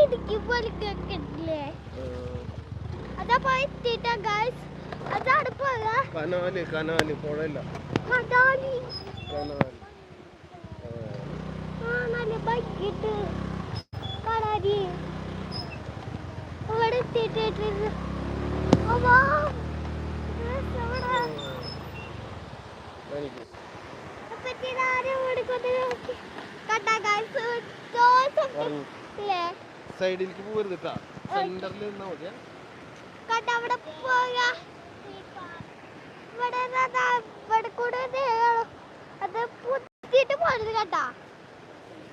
ഇടുക്കി പൊളിക്കൊക്കെ ഏഹ്, അതാ പോയി എത്തിയിട്ടാ പോക കനാല് കനാല് പുഴയില്ല കനാല്. ബൈക്കിട്ട് അവാ. സൈഡിലേക്ക് പോകരുത് കേട്ടാ സെന്ററിൽ നിന്നാ മതിയാ. കണ്ട അവിടെ പോയ. ഇവിടെ ഇവിടെ കൂടെ അത് പുത്തിയിട്ട് പോയത് കണ്ട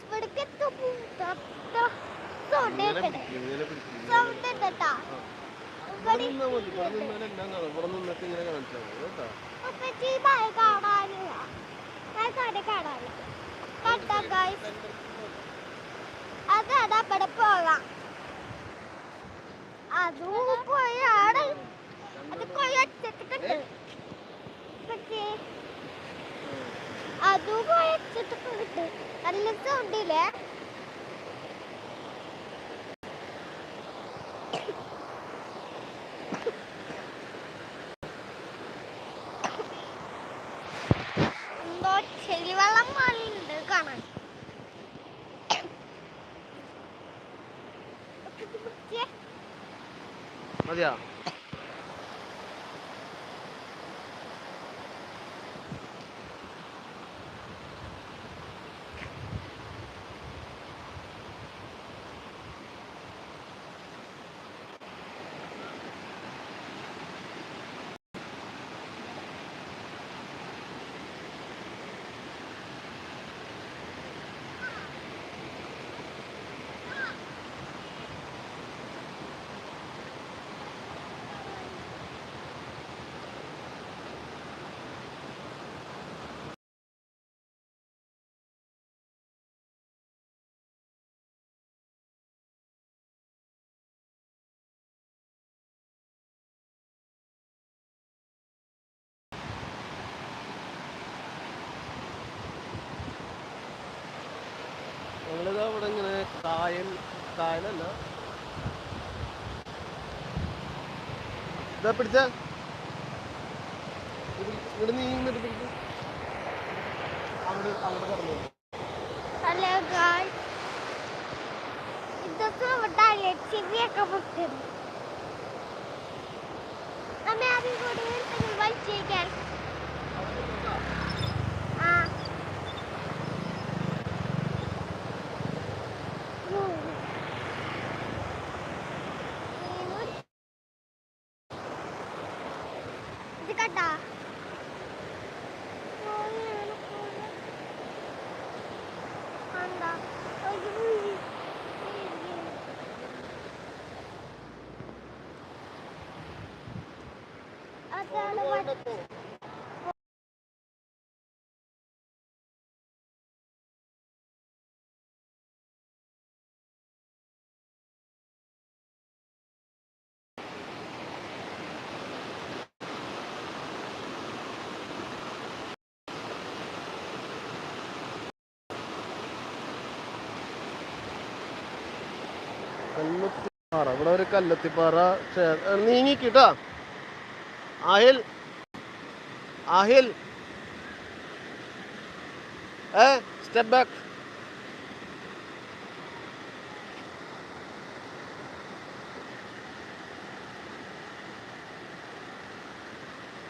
ഇവിടേക്ക് സൗണ്ട് സൗണ്ട് ഉണ്ട് കേട്ടാ ഇവിടെ നിന്നാ മതി ഇവിടെ നിന്നാൽ എല്ലാം കാണാം ഇവിടെ നിന്നിട്ട് ഇങ്ങനെ കാണിച്ചാൽ മതി കേട്ടാ ഉപ്പച്ചി ഭയ കാണാനില്ല കാണാനില്ല കണ്ട ഗൈസ് അതാണ് അവിടെ പോകാം അതും പോയാണ് അത് കൊയച്ചിട്ടുണ്ട് പക്ഷേ അതും മാറിയുണ്ട് കാണാൻ മതിയാ? ഇവിടെ ഇങ്ങനെ കായൽ കായലല്ല. ഇതാ പിടിച്ച. ഇവിടെ നീങ്ങിട്ട് പിടിച്ചു അവിടെ അവിടെ കടന്നു. ഹലോ ഗായ്സ് ഇതൊക്കെ ഇവിടെ ചെവിയൊക്കെ പൊട്ടുന്നു നമ്മെ ആദ്യം കൂടുതൽ വലിച്ചേക്കാൻ ഇത് കണ്ടാ പോയാണ് പോയ കണ്ടാ കല്ലത്തിപ്പാറ. ഇവിടെ ഒരു കല്ലത്തിപ്പാറ നീങ്ങിക്കിട്ടാ? ആഹിൽ ആഹിൽ ഏ സ്റ്റെപ്പ് ബാക്ക്